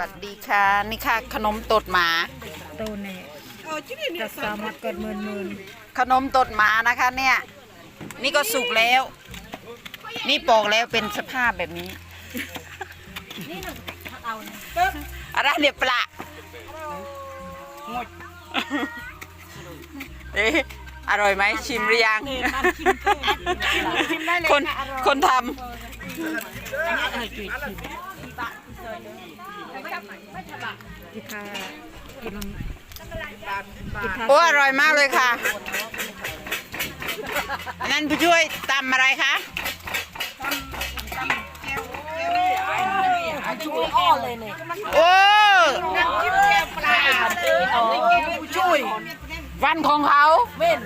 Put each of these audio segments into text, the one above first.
วัสดีค่ะ นี่ค่ะ ขนมตดหมาตูเนี่ยจะสามารถเกิดหมื่นหมื่นขนมตดหมานะคะเนี่ย นี่ก็สุกแล้ว นี่ปอกแล้วเป็นสภาพแบบนี้อะไรเนี่ยปลาเอ๊ะอร่อยไหมชิมหรือยัง คนคนท ที่ค่ากินำโอ้อร่อยมากเลยค่ะอันนั้นผู้ช่วยตำอะไรคะช่วยอ้อเลยเนี่ยโอ้ช่วยวันของเขาเม่น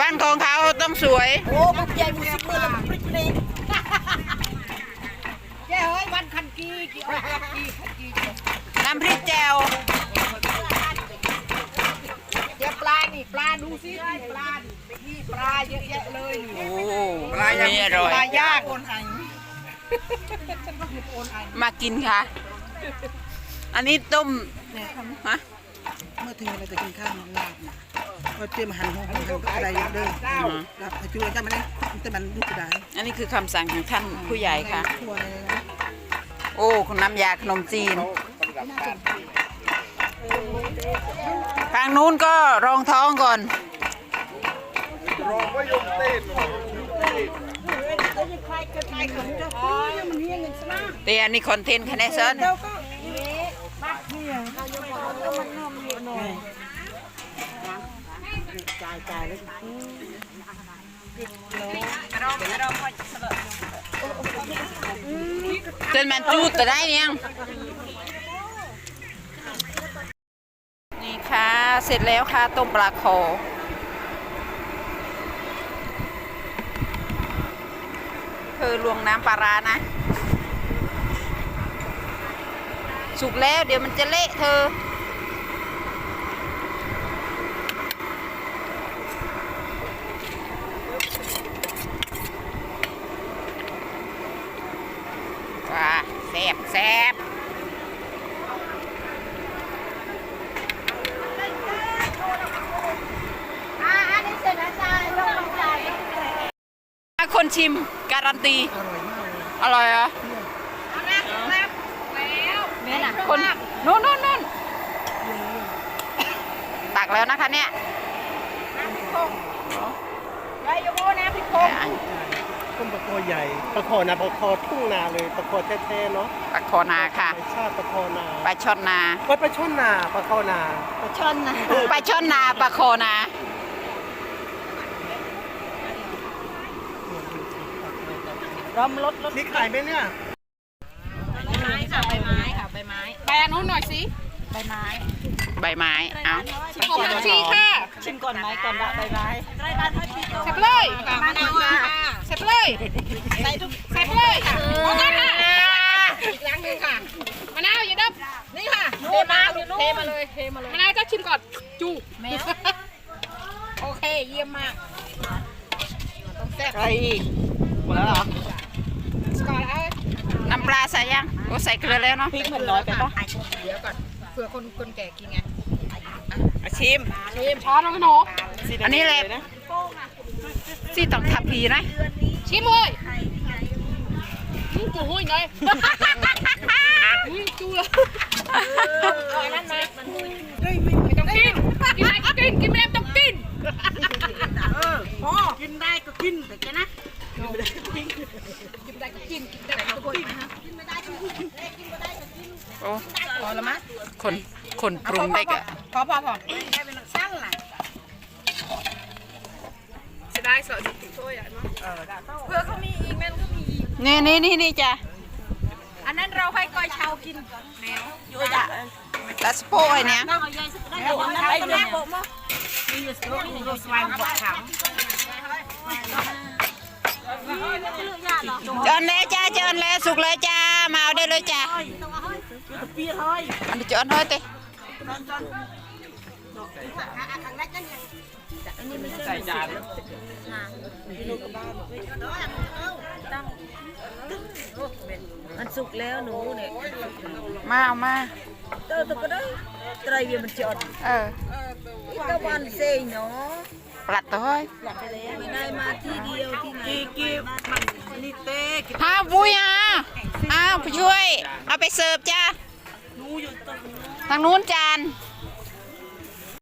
วันของเขาต้องสวยโอ้บุกใหญ่บุกสิบมือละพริกนี่แก เฮ้ยวันคันกีกี่อ้อยคันกีคันกีน้ำพริกแจ่วเดี๋ยวปลานี่ปลาดูสินี่ปลานี่นี่ปลาเยอะแยะเลยนี่โอ้นี่อร่อยปลาย่างโอนไอมากินค่ะ อันนี้ต้มฮะเมื่อถึงเราจะกินข้าวลาบนะก็เตรียมหั่นหัวหั่นอะไรเยอะเด้อลาบจุยจำไม่ได้แต่มันลูกกระดาษอันนี้คือคำสั่งของท่านผู้ใหญ่ค่ะทั่วเลยนะ โอ้คุณน้ำยาขนมจีน ทางนู้นก็รองท้องก่อนแต่อันนี้คอนเทนต์คะแนนเซินจ่ายจ่ายแล้ว จนมันจูดแต่ได้เนี่ยงนี่ค่ะ เสร็จแล้วค่ะต้มปลาคอคือลวงน้ำปลาร้านะ สุกแล้วเดี๋ยวมันจะเละเธอ ว้าแซ่บแซ่บ คนชิมการันตี อร่อยมากเลยอร่อยเหรอแม่น่ะคนนู่นนู่นนู่นตักแล้วนะคะเนี่ยไปโยโบนะพี่โคต้มปลาคอใหญ่ปลาคอนะปลาคอทุ่งนาเลยปลาคอแท้ๆเนาะปลาคอนาค่ะปลาชาติปลาคอนาปลาช่อนนาวัดปลาช่อนนาปลาคอนาชนนะ ปลาช่อนนาปลาคอนา ร้อมรถรถนี่ขายไหมเนี่ยไม้ค่ะใบไม้ค่ะใบไม้ใบอันนู้นหน่อยสิใบไม้ใบไม้เอาชิมก่อนชีค่ะชิมก่อนไหมก่อนละใบไม้เสร็จเลยมะนาวค่ะเสร็จเลยใส่ทุกเสร็จเลยค่ะโอเคค่ะอีกครั้งหนึ่งค่ะมะนาวอย่าดับนี่ค่ะเทมาเทมาเลยเทมาเลยมะนาวจะชิมก่อนจูแมวโอเคเยี่ยมมากต้องแซ่บใครอีกหมดแล้วเหรอสกอร์เอ้ย น้ำปลาใส่ยังโอ้ใส่เกลือแล้วเนาะพริกมันน้อยไปปะเดี๋ยวก่อนเผื่อคนคนแก่กินไงชิมชิมช้อนแล้วหนูอันนี้แหละที่ต้องทับพีนะชิมเลยอืมกูหุ้ยเลยอุ้ยจูเลยเอาอันนั้นมาไม่ต้องกินกินอะไรก็กินกินไม่ได้ต้องกิน พ่อกินได้ก็กินแต่แกนะ กินได้ก็กินกินได้ก็กินโอ้พอแล้วมั้ยคนคนปรุงได้กะพอพอพอได้เป็นสั้นล่ะจะได้สอดช่วยใหญ่มั้งเพื่อเขามีอีกแม่นก็มีอีกนี่นี่นี่นี่จ้ะอันนั้นเราให้ก้อยชาวกินแมวโยยะลัสโปไอเนี้ยไปเลยมีอยู่สโลมีอยู่สวายบกถัง จอนแล้วจ้าจอนแล้วสุกแล้วจ้ามาเอาได้เลยจ้าอันนี้จอนเฮ้ยเต้ใส่จานมันสุกแล้วหนูเนี่ยมาเอามาเตอตัวก็ได้ไตรเวียมันจอดเออตะวันเซยเนาะปลัดตัวเฮ้ยไม่ได้มาที่เดียวที่ไหนกีมันนี่ เต้พาบุยอะอ้าวผู้ช่วย เอาไปเสิร์ฟจ้าทางนู้นจาน